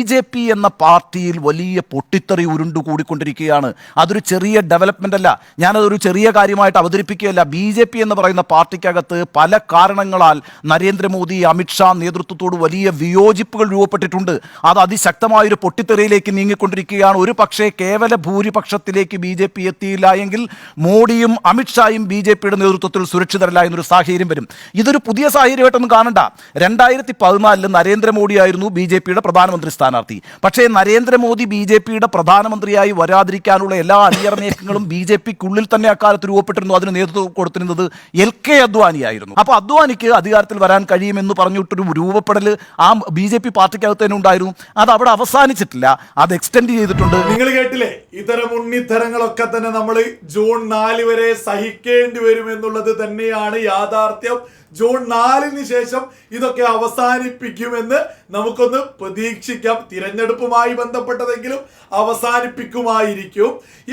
J P എന്ന പാർട്ടിയിൽ വലിയ പൊട്ടിത്തെറി ഉരുണ്ടുകൂടിക്കൊണ്ടിരിക്കുകയാണ് അതൊരു ചെറിയ ഡെവലപ്മെന്റ് അല്ല. ഞാനതൊരു ചെറിയ കാര്യമായിട്ട് അവതരിപ്പിക്കുകയല്ല. ബി ജെ പി എന്ന് പറയുന്ന പാർട്ടിക്കകത്ത് പല കാരണങ്ങളാൽ നരേന്ദ്രമോദി അമിത്ഷാ നേതൃത്വത്തോട് വലിയ വിയോജിപ്പുകൾ രൂപപ്പെട്ടിട്ടുണ്ട്. അത് അതിശക്തമായൊരു പൊട്ടിത്തെറിയിലേക്ക് നീങ്ങിക്കൊണ്ടിരിക്കുകയാണ്. ഒരു പക്ഷേ കേവല ഭൂരിപക്ഷത്തിലേക്ക് ബി ജെ പി എത്തിയില്ല എങ്കിൽ മോഡിയും അമിത്ഷായും ബി ജെ പിയുടെ നേതൃത്വത്തിൽ സുരക്ഷിതരല്ല എന്നൊരു സാഹചര്യം വരും. ഇതൊരു പുതിയ സാഹചര്യമായിട്ടൊന്നും കാണണ്ട. രണ്ടായിരത്തി പതിനാലിൽ നരേന്ദ്രമോദിയായിരുന്നു ബി ജെ പിയുടെ പ്രധാനമന്ത്രി സ്ഥാനാർത്ഥി. പക്ഷേ നരേന്ദ്രമോദി ബി ജെ പിയുടെ പ്രധാനമന്ത്രിയായി വരാതിരിക്കാനുള്ള എല്ലാ അണിയറ നീക്കങ്ങളും ബി ജെ പിക്കുള്ളിൽ തന്നെ അക്കാലത്ത് രൂപപ്പെട്ടിരുന്നു. അതിന് നേതൃത്വം കൊടുത്തിരുന്നത് എൽ കെ അദ്വാനിയായിരുന്നു. അപ്പോൾ അദ്വാനിക്ക് അധികാരത്തിൽ വരാൻ കഴിയുമെന്ന് പറഞ്ഞിട്ടൊരു രൂപപ്പെടൽ ആ ബി ജെ പി പാർട്ടിക്കകത്ത് തന്നെ ഉണ്ടായിരുന്നു. അത് അവിടെ അവസാനിച്ചിട്ടില്ല. അത് എക്സ്റ്റെൻഡ് ചെയ്തിട്ടുണ്ട്. നിങ്ങൾ കേട്ടില്ലേ? ഇത്തരം ഉണ്ണിത്തരങ്ങളൊക്കെ തന്നെ നമ്മൾ ജൂൺ നാല് വരെ സഹിക്കേണ്ടി വരും എന്നുള്ളത് തന്നെയാണ് യാഥാർത്ഥ്യം. ജൂൺ നാലിന് ശേഷം ഇതൊക്കെ അവസാനിപ്പിക്കുമെന്ന് നമുക്കൊന്ന് പ്രതീക്ഷിക്കാം. തിരഞ്ഞെടുപ്പുമായി ബന്ധപ്പെട്ടതെങ്കിലും അവസാനിപ്പിക്കുമായിരിക്കും.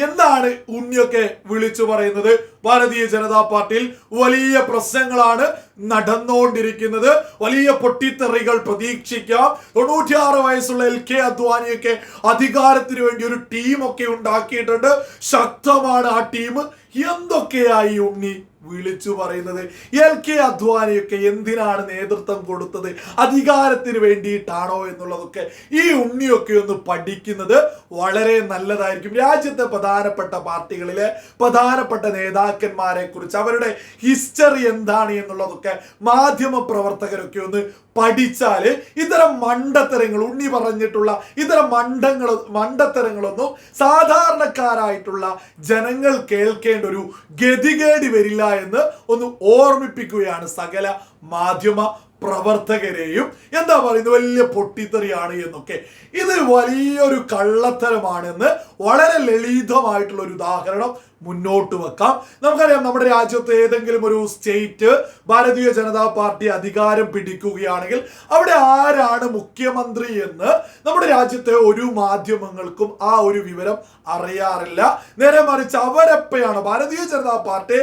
എന്താണ് ഉണ്ണിയൊക്കെ വിളിച്ചു പറയുന്നത്? ഭാരതീയ ജനതാ പാർട്ടിയിൽ വലിയ പ്രശ്നങ്ങളാണ് നടന്നുകൊണ്ടിരിക്കുന്നത്. വലിയ പൊട്ടിത്തെറികൾ പ്രതീക്ഷിക്കാം. തൊണ്ണൂറ്റിയാറ് വയസ്സുള്ള എൽ കെ അദ്വാനിയൊക്കെ അധികാരത്തിന് വേണ്ടി ഒരു ടീമൊക്കെ ഉണ്ടാക്കിയിട്ടുണ്ട്. ശക്തമാണ് ആ ടീം എന്തൊക്കെയായി ഉണ്ണി വിളിച്ചു പറയുന്നത്? എൽ കെ അദ്വാനിയൊക്കെ എന്തിനാണ് നേതൃത്വം കൊടുത്തത്? അധികാരത്തിന് വേണ്ടിയിട്ടാണോ എന്നുള്ളതൊക്കെ ഈ ഉണ്ണിയൊക്കെ ഒന്ന് പഠിക്കുന്നത് വളരെ നല്ലതായിരിക്കും. രാജ്യത്തെ പ്രധാനപ്പെട്ട പാർട്ടികളിലെ പ്രധാനപ്പെട്ട നേതാക്കന്മാരെ കുറിച്ച് അവരുടെ ഹിസ്റ്ററി എന്താണ് എന്നുള്ളതൊക്കെ മാധ്യമ പ്രവർത്തകരൊക്കെ ഒന്ന് പഠിച്ചാൽ ഇത്തരം മണ്ടത്തരങ്ങൾ ഉണ്ണി പറഞ്ഞിട്ടുള്ള ഇത്തരം മണ്ടങ്ങൾ മണ്ടത്തരങ്ങളൊന്നും സാധാരണക്കാരായിട്ടുള്ള ജനങ്ങൾ കേൾക്കേണ്ട ഒരു ഗതികേടി വരില്ല എന്ന് ഒന്ന് ഓർമ്മിപ്പിക്കുകയാണ് സകല മാധ്യമ പ്രവർത്തകരെയും. എന്താ പറയുന്നത്? വലിയ പൊട്ടിത്തെറിയാണ് എന്നൊക്കെ. ഇത് വലിയൊരു കള്ളത്തരമാണെന്ന് വളരെ ലളിതമായിട്ടുള്ള ഒരു ഉദാഹരണം മുന്നോട്ട് വെക്കാം. നമുക്കറിയാം നമ്മുടെ രാജ്യത്ത് ഏതെങ്കിലും ഒരു സ്റ്റേറ്റ് ഭാരതീയ ജനതാ പാർട്ടി അധികാരം പിടിക്കുകയാണെങ്കിൽ അവിടെ ആരാണ് മുഖ്യമന്ത്രി എന്ന് നമ്മുടെ രാജ്യത്തെ ഒരു മാധ്യമങ്ങൾക്കും ആ ഒരു വിവരം അറിയാറില്ല. നേരെ മറിച്ച് അവരെപ്പോഴാണ് ഭാരതീയ ജനതാ പാർട്ടി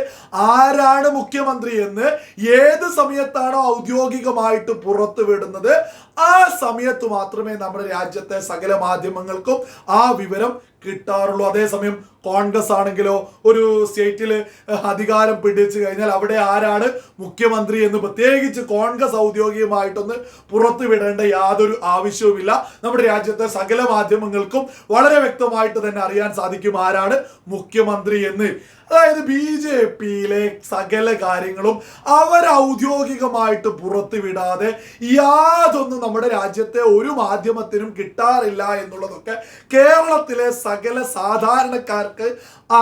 ആരാണ് മുഖ്യമന്ത്രി എന്ന് ഏത് സമയത്താണോ ഔദ്യോഗികമായിട്ട് പുറത്തു വിടുന്നത് ആ സമയത്ത് മാത്രമേ നമ്മുടെ രാജ്യത്തെ സകല മാധ്യമങ്ങൾക്കും ആ വിവരം കിട്ടാറുള്ളൂ. അതേസമയം കോൺഗ്രസ് ആണെങ്കിലോ ഒരു സ്റ്റേറ്റിൽ അധികാരം പിടിച്ചു കഴിഞ്ഞാൽ അവിടെ ആരാണ് മുഖ്യമന്ത്രി എന്ന് പ്രത്യേകിച്ച് കോൺഗ്രസ് ഔദ്യോഗികമായിട്ടൊന്ന് പുറത്തു വിടേണ്ട യാതൊരു ആവശ്യവുമില്ല. നമ്മുടെ രാജ്യത്തെ സകല മാധ്യമങ്ങൾക്കും വളരെ വ്യക്തമായിട്ട് തന്നെ അറിയാൻ സാധിക്കും ആരാണ് മുഖ്യമന്ത്രി എന്ന്. അതായത് ബി ജെ പിയിലെ സകല കാര്യങ്ങളും അവർ ഔദ്യോഗികമായിട്ട് പുറത്തുവിടാതെ യാതൊന്നും നമ്മുടെ രാജ്യത്തെ ഒരു മാധ്യമത്തിനും കിട്ടാറില്ല എന്നുള്ളതൊക്കെ കേരളത്തിലെ സകല സാധാരണക്കാർക്ക്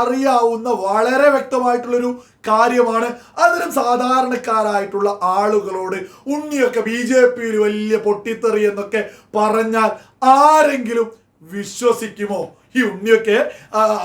അറിയാവുന്ന വളരെ വ്യക്തമായിട്ടുള്ളൊരു കാര്യമാണ്. അതിനും സാധാരണക്കാരായിട്ടുള്ള ആളുകളോട് ഉണ്ണിയൊക്കെ ബി ജെ പിയിൽ വലിയ പൊട്ടിത്തെറി എന്നൊക്കെ പറഞ്ഞാൽ ആരെങ്കിലും വിശ്വസിക്കുമോ? ഈ ഉണ്ണിയൊക്കെ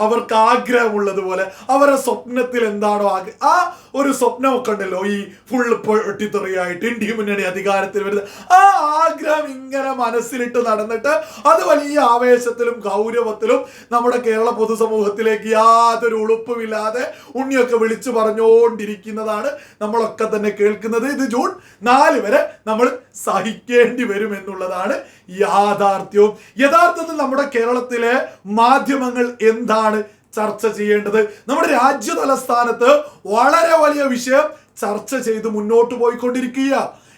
അവർക്ക് ആഗ്രഹമുള്ളതുപോലെ അവരുടെ സ്വപ്നത്തിൽ എന്താണോ ആഗ്ര ആ ഒരു സ്വപ്നമൊക്കെ ഉണ്ടല്ലോ ഈ ഫുൾ പൊട്ടിത്തെറിയായിട്ട് ഇന്ത്യ മുന്നണി അധികാരത്തിൽ വരുന്നത്. ആ ആഗ്രഹം ഇങ്ങനെ മനസ്സിലിട്ട് നടന്നിട്ട് അത് വലിയ ആവേശത്തിലും ഗൗരവത്തിലും നമ്മുടെ കേരള പൊതുസമൂഹത്തിലേക്ക് യാതൊരു ഉളുപ്പുമില്ലാതെ ഉണ്ണിയൊക്കെ വിളിച്ചു പറഞ്ഞുകൊണ്ടിരിക്കുന്നതാണ് നമ്മളൊക്കെ തന്നെ കേൾക്കുന്നത്. ഇത് ജൂൺ നാല് വരെ നമ്മൾ സഹിക്കേണ്ടി വരും എന്നുള്ളതാണ് യാഥാർത്ഥ്യവും. യഥാർത്ഥത്തിൽ നമ്മുടെ കേരളത്തിലെ മാധ്യമങ്ങൾ എന്താണ് ചർച്ച ചെയ്യേണ്ടത്? നമ്മുടെ രാജ്യ തലസ്ഥാനത്ത് വളരെ വലിയ വിഷയം ചർച്ച ചെയ്ത് മുന്നോട്ട് പോയിക്കൊണ്ടിരിക്കുക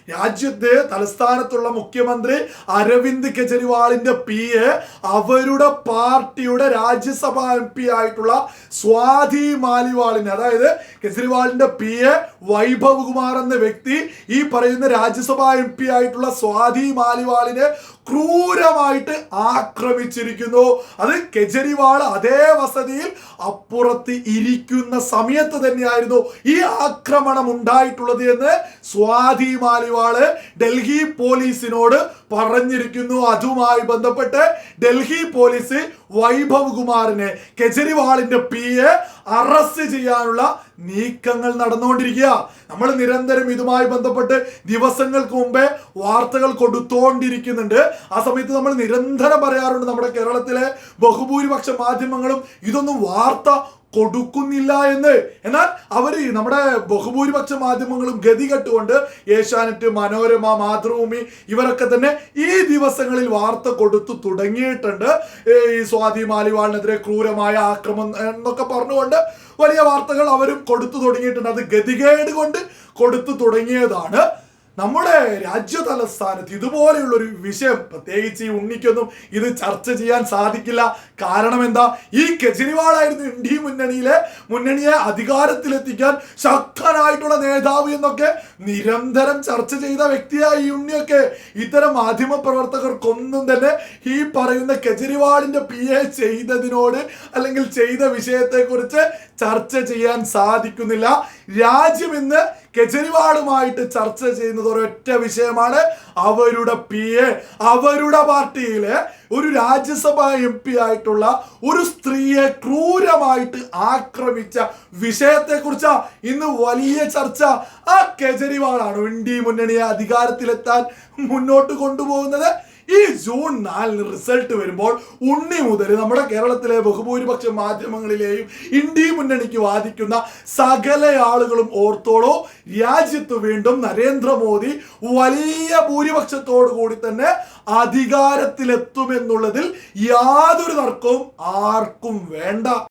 രാജ്യത്തെ തലസ്ഥാനത്തുള്ള മുഖ്യമന്ത്രി അരവിന്ദ് കെജ്രിവാളിന്റെ പി എ അവരുടെ പാർട്ടിയുടെ രാജ്യസഭാ എം പി ആയിട്ടുള്ള സ്വാതി മാലിവാളിനെ അതായത് കെജ്രിവാളിന്റെ പി എ വൈഭവ് കുമാർ എന്ന വ്യക്തി ഈ പറയുന്ന രാജ്യസഭാ എം പി ആയിട്ടുള്ള സ്വാതി മാലിവാളിനെ ക്രൂരമായിട്ട് ആക്രമിച്ചിരിക്കുന്നു. അത് കെജ്രിവാൾ അതേ വസതിയിൽ അപ്പുറത്ത് ഇരിക്കുന്ന സമയത്ത് തന്നെയായിരുന്നു ഈ ആക്രമണം ഉണ്ടായിട്ടുള്ളത് എന്ന് സ്വാതി മാലിവാൾ ഡൽഹി പോലീസിനോട് പറഞ്ഞിരിക്കുന്നു. അതുമായി ബന്ധപ്പെട്ട് ഡൽഹി പോലീസ് വൈഭവ് കുമാറിനെ കെജ്രിവാളിന്റെ പി എ അറസ്റ്റ് ചെയ്യാനുള്ള നീക്കങ്ങൾ നടന്നുകൊണ്ടിരിക്കുക. നമ്മൾ നിരന്തരം ഇതുമായി ബന്ധപ്പെട്ട് ദിവസങ്ങൾക്ക് മുമ്പേ വാർത്തകൾ കൊടുത്തോണ്ടിരിക്കുന്നുണ്ട്. ആ സമയത്ത് നമ്മൾ നിരന്തരം പറയാറുണ്ട് നമ്മുടെ കേരളത്തിലെ ബഹുഭൂരിപക്ഷ മാധ്യമങ്ങളും ഇതൊന്നും വാർത്ത കൊടുക്കുന്നില്ല എന്ന്. എന്നാൽ അവർ നമ്മുടെ ബഹുഭൂരിപക്ഷ മാധ്യമങ്ങളും ഗതി കെട്ടുകൊണ്ട് ഏഷ്യാനെറ്റ് മനോരമ മാതൃഭൂമി ഇവരൊക്കെ തന്നെ ഈ ദിവസങ്ങളിൽ വാർത്ത കൊടുത്തു തുടങ്ങിയിട്ടുണ്ട്. ഈ സ്വാതി മാലിവാളിനെതിരെ ക്രൂരമായ ആക്രമണം എന്നൊക്കെ പറഞ്ഞുകൊണ്ട് വലിയ വാർത്തകൾ അവരും കൊടുത്തു തുടങ്ങിയിട്ടുണ്ട്. അത് ഗതികേട് കൊണ്ട് കൊടുത്തു തുടങ്ങിയതാണ്. നമ്മുടെ രാജ്യ തലസ്ഥാനത്ത് ഇതുപോലെയുള്ള ഒരു വിഷയം പ്രത്യേകിച്ച് ഈ ഉണ്ണിക്കൊന്നും ഇത് ചർച്ച ചെയ്യാൻ സാധിക്കില്ല. കാരണം എന്താ? ഈ കെജ്രിവാളായിരുന്നു ഇന്ത്യ മുന്നണിയിലെ മുന്നണിയെ അധികാരത്തിലെത്തിക്കാൻ ശക്തനായിട്ടുള്ള നേതാവ് എന്നൊക്കെ നിരന്തരം ചർച്ച ചെയ്ത വ്യക്തിയായി ഈ ഉണ്ണിയൊക്കെ. ഇത്തരം മാധ്യമ പ്രവർത്തകർക്കൊന്നും തന്നെ ഈ പറയുന്ന കെജ്രിവാളിന്റെ പി എ ചെയ്തതിനോട് അല്ലെങ്കിൽ ചെയ്ത വിഷയത്തെക്കുറിച്ച് ചർച്ച ചെയ്യാൻ സാധിക്കുന്നില്ല. രാജ്യം ഇന്ന് കെജ്രിവാളുമായിട്ട് ചർച്ച ചെയ്യുന്നത് ഒരൊറ്റ വിഷയമാണ്. അവരുടെ പി എ അവരുടെ പാർട്ടിയിലെ ഒരു രാജ്യസഭാ എം പി ആയിട്ടുള്ള ഒരു സ്ത്രീയെ ക്രൂരമായിട്ട് ആക്രമിച്ച വിഷയത്തെക്കുറിച്ചാ ഇന്ന് വലിയ ചർച്ച. ആ കെജ്രിവാളാണ് ഇന്ത്യ മുന്നണിയെ അധികാരത്തിലെത്താൻ മുന്നോട്ട് കൊണ്ടുപോകുന്നത്. ഈ ജൂൺ നാലിന് റിസൾട്ട് വരുമ്പോൾ ഉണ്ണി മുതൽ നമ്മുടെ കേരളത്തിലെ ബഹുഭൂരിപക്ഷ മാധ്യമങ്ങളിലെയും ഇന്ത്യ മുന്നണിക്ക് വാദിക്കുന്ന സകല ആളുകളും ഓർത്തോളോ രാജ്യത്ത് വീണ്ടും നരേന്ദ്രമോദി വലിയ ഭൂരിപക്ഷത്തോടു കൂടി തന്നെ അധികാരത്തിലെത്തുമെന്നുള്ളതിൽ യാതൊരു തർക്കവും ആർക്കും വേണ്ട.